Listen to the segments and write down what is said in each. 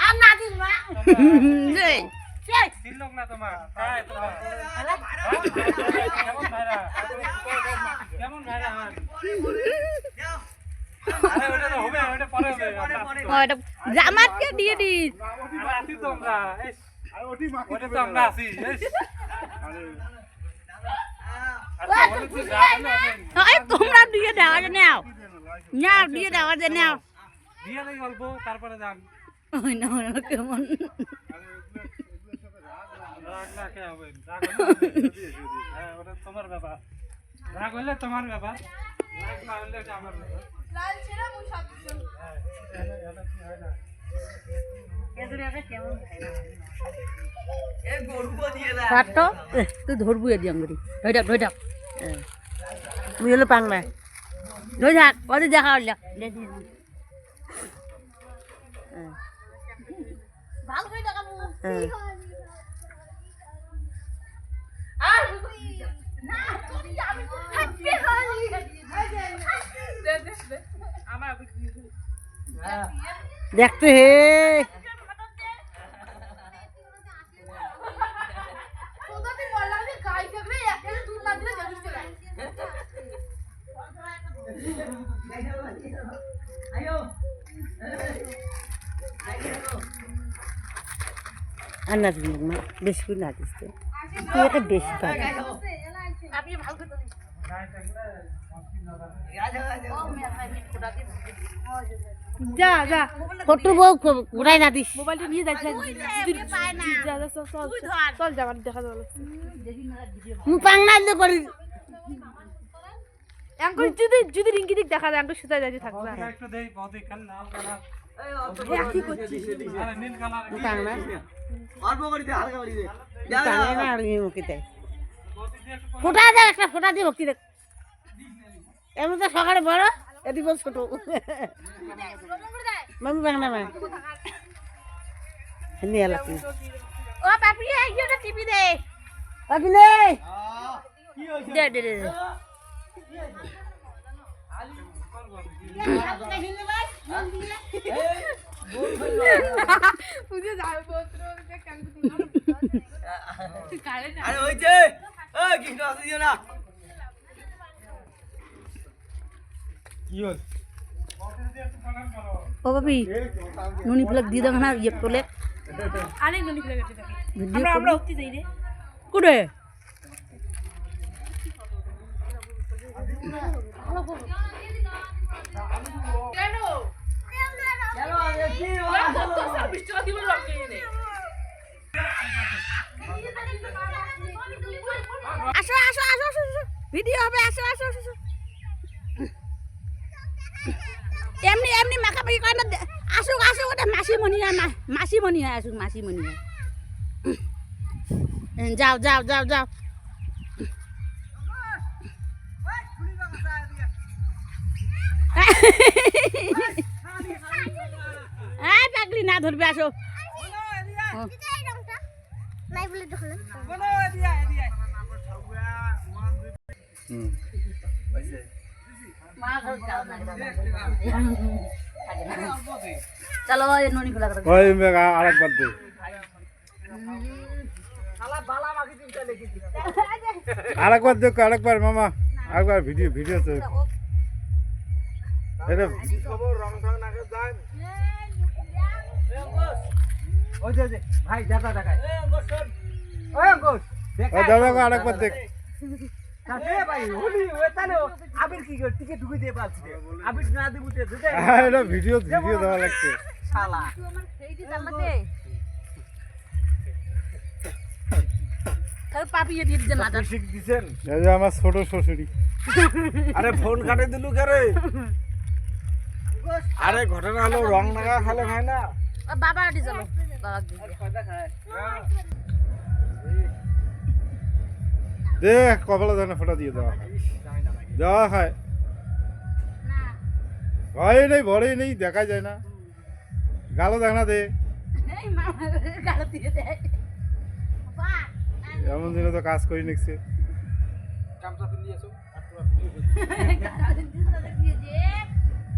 আর না দিস মা রে সেই তিন লোক না তোমার তাই তোমার কেমন ভাইরা কেমন ভাইরা আমার আরে ওটা তো হবে ওটা পরে হবে ওটা জামাতকে দিয়ে দিস আমরা আছি তো আমরা এস, ওটা তো আমরা আছি এই তোমরা দিয়ে দাও যে নাও। নাও দিয়ে দাও যে নাও। দিয়ে দেই অল্প তারপরে যান। ওই না কেমন? হ্যাঁ তোমার ব্যাপার। রাগ হলে তোমার ব্যাপার। রাগ না হলে আমার ব্যাপার। লাল সব হ্যাঁ এটা- এটা কি হয় না তুই ধরবু এদি আঙ্গুরি। ধরে ধরে তুই হলো পাং না ধরে থাক ওদের দেখা হল। ভালো করে দেখাবো। হ্যাঁ। আর না, তোর কি আমি হাঁটতে হয়। দে, দে, দে। আমার আবার কি হলো? দেখতে হে তোদের বললাম যে গাই থাকবে, একটা দুধ না দিলে যথেষ্ট নাই। আর না দিস মা বেশি করে না দিস তো। তুই একটা বেশি পাবি। যা যা ফটো বউ ঘুরাই না দিস। মোবাইলটা নিয়ে দেখ যা যা চল চল চল। যা মানে দেখা যাবে। মুখ পাং না দিলে যদি যদি রিঙ্কি দিক দেখা যায় অ্যাঙ্কল সুতা যাইতে থাকবে। একটু দেই বৌদি লাল কালার কি করছিস আরে নীল কালার মুখ অল্প করে দে হালকা করে দে। টানে না আর মুখে দেয় বৌদি দিয়ে একটু ফোটা একটা ফোটা ভক্তি এমন তো সকালে বড় এদিকে বল ছোট। মামি বাংলা মা নিয়ে ও টিভি দে দে দে দে। আরে হইছে ও কৃষ্ণ আসি দিও না ও বাবি নুনি ফুলক দিয়ে দাও। না ইয়ে তোলে অনেক ননি ভিডিও আমরা আমরা উঠতে যাই রে। কুড়ে কেন চলো দেখি বিশ টাকা দিব লটকে দে আসো আসো আসো আসো ভিডিও হবে, আসো আসো আসো। এমনি এমনি মাখামাখি করে না আসুক আসুক, ওটা মাসিমণি হয় মাসিমণি হয়, আসুক, মাসিমণি হয়। যাও যাও যাও যাও। এই পাগলি, না ধরবে, আসো। চলো ননি খোলা আরেকবার দে আরেকবার দেখ আরেকবার মামা, আরেকবার ভিডিও ভিডিও ওই যে, ভাই দাদা দেখায় ওই অঙ্কুশ দাদা আরেকবার দেখ হ্যাঁ, ভিডিও ভিডিও দেওয়া লাগছে শালা আমার ছোট শ্বশুরি আরে ফোন কাটে দিলু কে রে আরে ঘটনা হলো রং লাগা খালে হয় না। বাবা আটি চলো। বাবা দে কপালে ধরে ফোটা দিয়ে দেওয়া হয় দেওয়া হয়। হয় নেই ভরে নেই দেখা যায় না। গালো দেখ না দে। গালো এমন দিনে তো কাজ করি নিচ্ছে। কামটা পিন দিয়েছ আর তোরা ভিডিও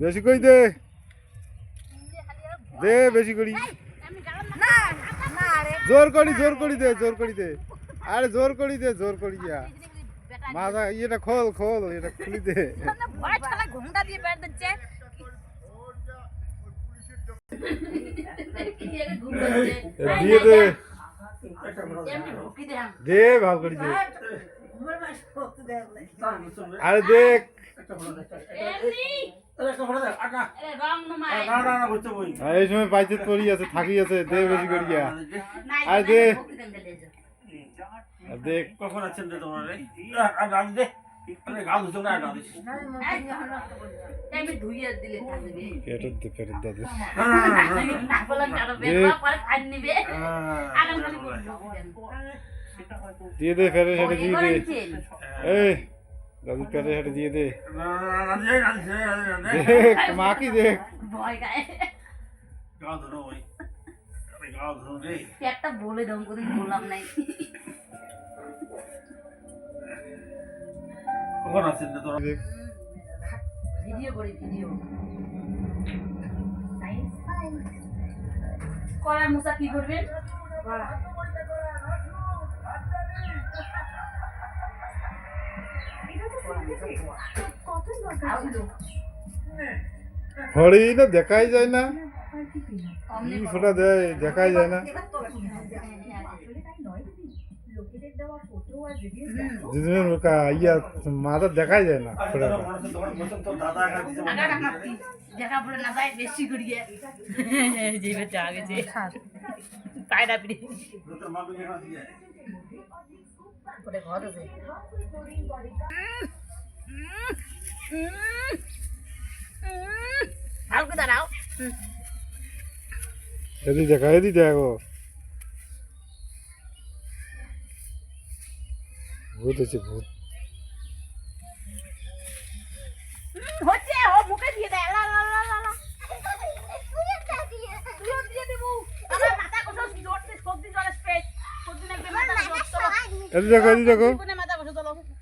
বেশি দে। দে বেশি করি। জোর করি জোর করি দে, জোর করি দে। আরে জোর করি দে, জোর করি বেটা মাথা ইয়েটা খোল খোল, এটা খুলি দে। দিয়ে দিয়ে দে। দে ভালো করি দে। আরে দেখ। আর এই সময় পাইতে পড়ি আছে থাকি আছে দে বেশি করি আরে দে। দেখ। কখন আছেন রে তোমার রে আর দে। দিয়ে দে ফেরে সেটা দিয়ে দে। এই দাদু ফেরে সেটা দিয়ে দে। দেখ মা কি দেখ একটা বলে দম করে বললাম নাই। কখন আছেন রে তোরা? ভিডিও করি ভিডিও। কলার মুসা কি করবেন? হরি না দেখাই যায় না। দেয় দেখাই যায় না। দিদিনের মুখা ইয়া মাথা দেখাই যায় না ফোটাটা তোমার বসন্ত তোর দাদা একা দিছে আগার হাঁটতি দেখা পড়ে না যায় বেশি করিয়ে যে বেটা আগে যে পায়রা পিড়ি তোর মা বিয়ে না দিয়ে করে ঘর আছে হালকা দাঁড়াও এদি দেখা এদি দেখো ভূত ভূত। হচ্ছে ও মুখে দিয়ে দেয় লা লা লা লা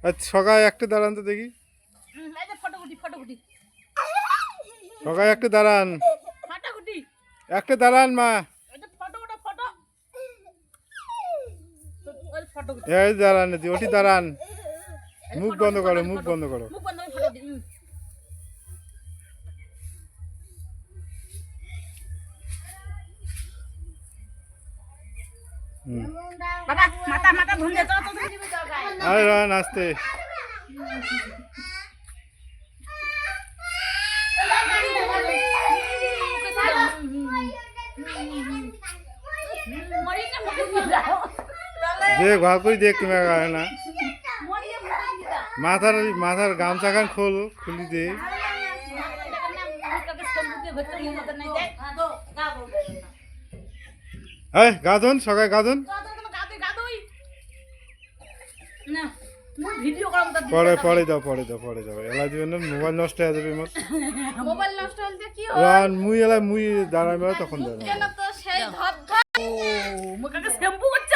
আচ্ছা সকালে একটা দাঁড়ান তো দেখি। হুম, এই যে ফটোগুটি ফটোগুটি সকালে একটা দাঁড়ান। একটা দাঁড়ান মা এই যে ফটো ওটা ফটো ওই ফটোগুটি এই দাঁড়ান ওটি দাঁড়ান। মুখ বন্ধ করো মুখ বন্ধ করো। আরে রান আসতে মরিকে মুখে দেখ ভালো করে দেখ তুমি আগে না। মাথার মাথার গামছা খান খোল, খুলি দে। এই গাজন সকালে গাজন পরে পরে দাও পরে দাও পরে দাও। এলা দিবেন না মোবাইল নষ্ট হয়ে যাবে মোবাইল নষ্ট হলে কি মুই এলা মুই মেলা তখন ধর হ্যাঁ দেব আগে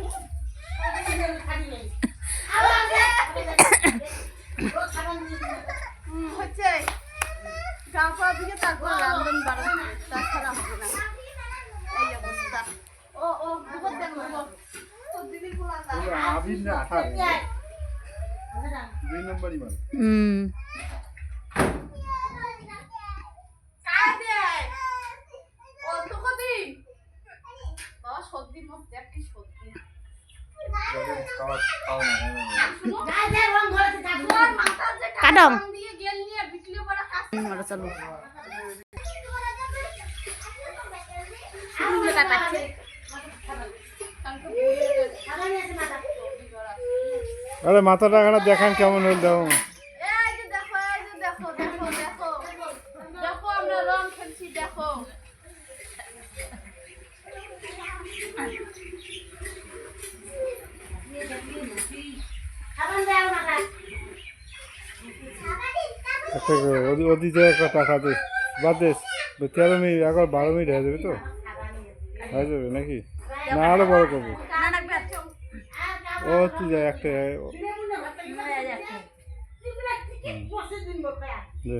কাটম আরে মাথাটা দেখান কেমন হল দেখো। দিতে একটা টাকা দে। বা দে তেরো মিনিট এখন বারো মিনিট হয়ে যাবে তো? হয়ে যাবে নাকি? না আরও বড় করব। ও তুই যাই একটা দে।